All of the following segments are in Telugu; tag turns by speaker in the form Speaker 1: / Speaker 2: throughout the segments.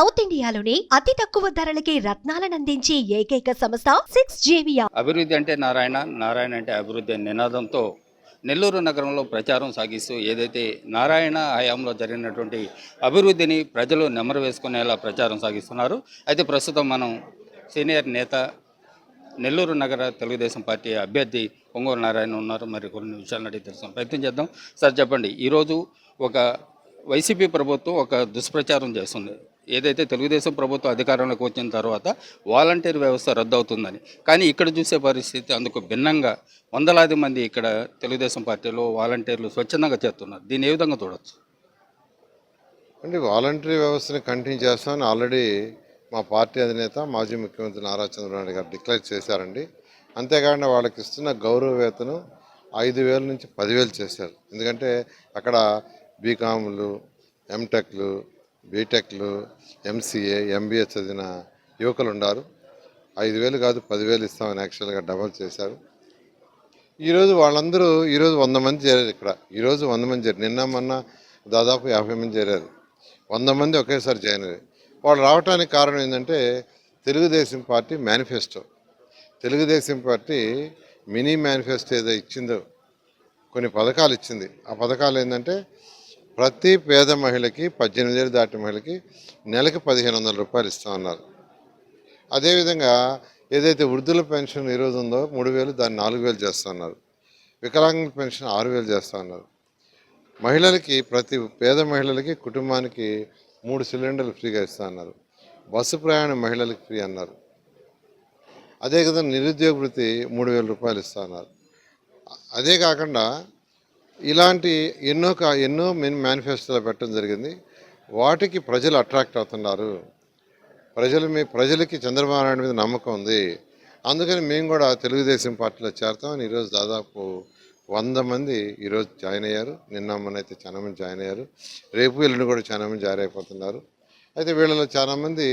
Speaker 1: సౌత్ ఇండియాలోని అతి తక్కువ ధరలకి రత్నాలను అందించి ఏకైక సంస్థ సిక్స్ జేవియా
Speaker 2: అభివృద్ధి అంటే నారాయణ నారాయణ అంటే అభివృద్ధి నినాదంతో నెల్లూరు నగరంలో ప్రచారం సాగిస్తూ ఏదైతే నారాయణ హయాంలో జరిగినటువంటి అభివృద్ధిని ప్రజలు నెమరు వేసుకునేలా ప్రచారం సాగిస్తున్నారు. అయితే ప్రస్తుతం మనం సీనియర్ నేత నెల్లూరు నగర తెలుగుదేశం పార్టీ అభ్యర్థి పొంగూరు నారాయణ ఉన్నారు. మరి కొన్ని విషయాలను అడిగి తెలుసుకుని ప్రయత్నం చేద్దాం. సార్ చెప్పండి. ఈరోజు ఒక వైసీపీ ప్రభుత్వం ఒక దుష్ప్రచారం చేస్తుంది. ఏదైతే తెలుగుదేశం ప్రభుత్వం అధికారంలోకి వచ్చిన తర్వాత వాలంటీర్ వ్యవస్థ రద్దు అవుతుందని కానీ ఇక్కడ చూసే పరిస్థితి అందుకు భిన్నంగా వందలాది మంది ఇక్కడ తెలుగుదేశం పార్టీలో వాలంటీర్లు స్వచ్ఛందంగా చేస్తున్నారు. దీన్ని ఏ విధంగా చూడవచ్చు
Speaker 3: అంటే వాలంటరీ వ్యవస్థని కంటిన్యూ చేస్తామని ఆల్రెడీ మా పార్టీ అధినేత మాజీ ముఖ్యమంత్రి నారా చంద్రబాబు నాయుడు గారు డిక్లేర్ చేశారండి. అంతేకాకుండా వాళ్ళకి ఇస్తున్న గౌరవ వేతనం ఐదు వేల నుంచి పదివేలు చేశారు. ఎందుకంటే అక్కడ బీకామ్లు ఎంటెక్లు బీటెక్లు ఎంసీఏ ఎంబీఏ చదివిన యువకులు ఉన్నారు ఐదు వేలు కాదు పదివేలు ఇస్తామని యాక్చువల్గా డబల్ చేశారు. ఈరోజు వాళ్ళందరూ ఈరోజు వంద మంది చేరారు ఇక్కడ. ఈరోజు వంద మంది చేరారు. నిన్న మొన్న దాదాపు యాభై మంది చేరారు. వంద మంది ఒకేసారి జాయిన్ అయ్యారు. వాళ్ళు రావడానికి కారణం ఏంటంటే Telugu Desam party manifesto. Telugu Desam party mini manifesto ఏదో ఇచ్చిందో కొన్ని పథకాలు ఇచ్చింది. ఆ పథకాలు ఏంటంటే ప్రతి పేద మహిళకి పద్దెనిమిది ఏళ్ళు దాటిన మహిళకి నెలకి పదిహేను వందల రూపాయలు ఇస్తామన్నారు అదేవిధంగా ఏదైతే వృద్ధుల పెన్షన్ ఈరోజు ఉందో మూడు వేలు దాన్ని నాలుగు వేలు చేస్తున్నారు వికలాంగుల పెన్షన్ ఆరు వేలు చేస్తూ ఉన్నారు మహిళలకి ప్రతి పేద మహిళలకి కుటుంబానికి మూడు సిలిండర్లు ఫ్రీగా ఇస్తా అన్నారు. బస్సు ప్రయాణం మహిళలకు ఫ్రీ అన్నారు. అదే కదా నిరుద్యోగ వృత్తి మూడు వేల రూపాయలు ఇస్తా అన్నారు. అదే కాకుండా ఇలాంటి ఎన్నో కా ఎన్నో మెన్ మేనిఫెస్టోలో పెట్టడం జరిగింది. వాటికి ప్రజలు అట్రాక్ట్ అవుతున్నారు. ప్రజలు మీ ప్రజలకి చంద్రబాబు నాయుడు మీద నమ్మకం ఉంది. అందుకని మేము కూడా తెలుగుదేశం పార్టీలో చేరతామని ఈరోజు దాదాపు వంద మంది ఈరోజు జాయిన్ అయ్యారు. నిన్న మొన్నైతే చాలా మంది జాయిన్ అయ్యారు. రేపు ఎల్లుండి కూడా చాలా మంది జాయిన్ అయిపోతున్నారు. అయితే వీళ్ళలో చాలామంది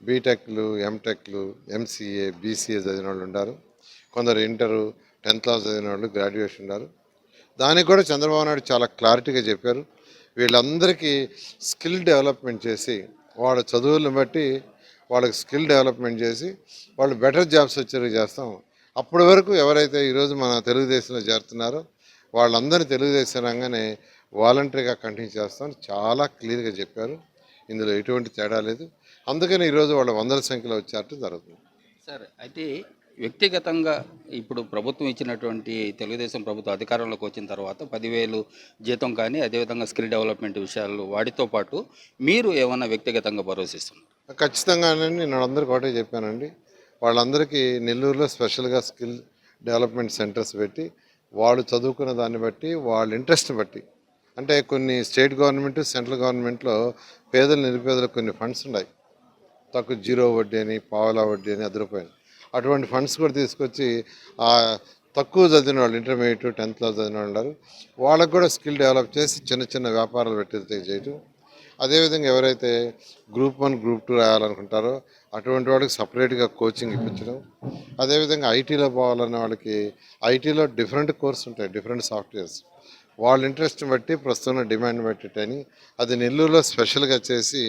Speaker 3: బీటెక్లు ఎంటెక్లు ఎంసీఏ బీసీఏ చదివిన వాళ్ళు ఉన్నారు కొందరు ఇంటరు టెన్త్ క్లాస్ చదివిన వాళ్ళు గ్రాడ్యుయేషన్ ఉన్నారు దానికి కూడా చంద్రబాబు నాయుడు చాలా క్లారిటీగా చెప్పారు. వీళ్ళందరికీ స్కిల్ డెవలప్మెంట్ చేసి వాళ్ళ చదువులను బట్టి వాళ్ళకి స్కిల్ డెవలప్మెంట్ చేసి వాళ్ళు బెటర్ జాబ్స్ వచ్చేవి చేస్తాం. అప్పటి వరకు ఎవరైతే ఈరోజు మన తెలుగుదేశంలో చేరుతున్నారో వాళ్ళందరినీ తెలుగుదేశం రంగానే వాలంటరీగా కంటిన్యూ చేస్తాం చాలా క్లియర్గా చెప్పారు. ఇందులో ఎటువంటి తేడా లేదు. అందుకని ఈరోజు వాళ్ళ వందల సంఖ్యలో వచ్చేటట్టు జరుగుతుంది.
Speaker 2: సార్ అయితే వ్యక్తిగతంగా ఇప్పుడు ప్రభుత్వం ఇచ్చినటువంటి తెలుగుదేశం ప్రభుత్వం అధికారంలోకి వచ్చిన తర్వాత పదివేలు జీతం కానీ అదేవిధంగా స్కిల్ డెవలప్మెంట్ విషయాలు వాటితో పాటు మీరు ఏమన్నా వ్యక్తిగతంగా భరోసిస్తున్నారు?
Speaker 3: ఖచ్చితంగానే నేను అందరికీ ఒకటే చెప్పానండి. వాళ్ళందరికీ నెల్లూరులో స్పెషల్గా స్కిల్ డెవలప్మెంట్ సెంటర్స్ పెట్టి వాళ్ళు చదువుకున్న దాన్ని బట్టి వాళ్ళ ఇంట్రెస్ట్ని బట్టి అంటే కొన్ని స్టేట్ గవర్నమెంట్ సెంట్రల్ గవర్నమెంట్లో పేదలు నిరుపేదలకు కొన్ని ఫండ్స్ ఉన్నాయి. తక్కువ జీరో వడ్డీ అని పావలా వడ్డీ అని అది అటువంటి ఫండ్స్ కూడా తీసుకొచ్చి తక్కువ చదివిన వాళ్ళు ఇంటర్మీడియట్ టెన్త్ క్లాస్ చదివిన వాళ్ళు ఉన్నారు. వాళ్ళకు కూడా స్కిల్ డెవలప్ చేసి చిన్న చిన్న వ్యాపారాలు పెట్టి చేయటం. అదేవిధంగా ఎవరైతే గ్రూప్ వన్ గ్రూప్ టూ రాయాలనుకుంటారో అటువంటి వాళ్ళకి సపరేట్గా కోచింగ్ ఇప్పించడం. అదేవిధంగా ఐటీలో పోవాలన్న వాళ్ళకి ఐటీలో డిఫరెంట్ కోర్స్ ఉంటాయి డిఫరెంట్ సాఫ్ట్వేర్స్ వాళ్ళ ఇంట్రెస్ట్ని బట్టి ప్రస్తుతం డిమాండ్ బట్టి అది నెల్లూరులో స్పెషల్గా చేసి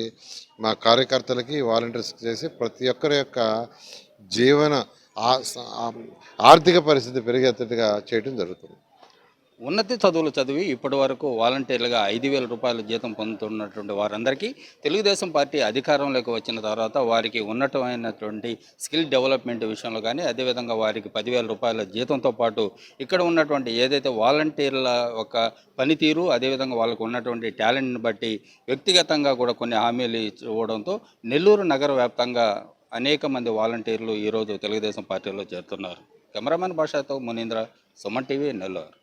Speaker 3: మా కార్యకర్తలకి వాలంటీర్స్కి చేసి ప్రతి ఒక్కరి యొక్క జీవన ఆర్థిక పరిస్థితి పెరిగేటట్టుగా చేయడం జరుగుతుంది.
Speaker 2: ఉన్నత చదువులు చదివి ఇప్పటి వరకు వాలంటీర్లుగా ఐదు వేల రూపాయల జీతం పొందుతున్నటువంటి వారందరికీ తెలుగుదేశం పార్టీ అధికారంలోకి వచ్చిన తర్వాత వారికి ఉన్నతమైనటువంటి స్కిల్ డెవలప్మెంట్ విషయంలో కానీ అదేవిధంగా వారికి పదివేల రూపాయల జీతంతో పాటు ఇక్కడ ఉన్నటువంటి ఏదైతే వాలంటీర్ల ఒక పనితీరు అదేవిధంగా వాళ్ళకు ఉన్నటువంటి టాలెంట్ని బట్టి వ్యక్తిగతంగా కూడా కొన్ని హామీలు ఇవ్వడంతో నెల్లూరు నగర వ్యాప్తంగా అనేక మంది వాలంటీర్లు ఈరోజు తెలుగుదేశం పార్టీలో చేరుతున్నారు. కెమెరామెన్ భాషతో మునీంద్ర సుమన్ టీవీ నెల్లూరు.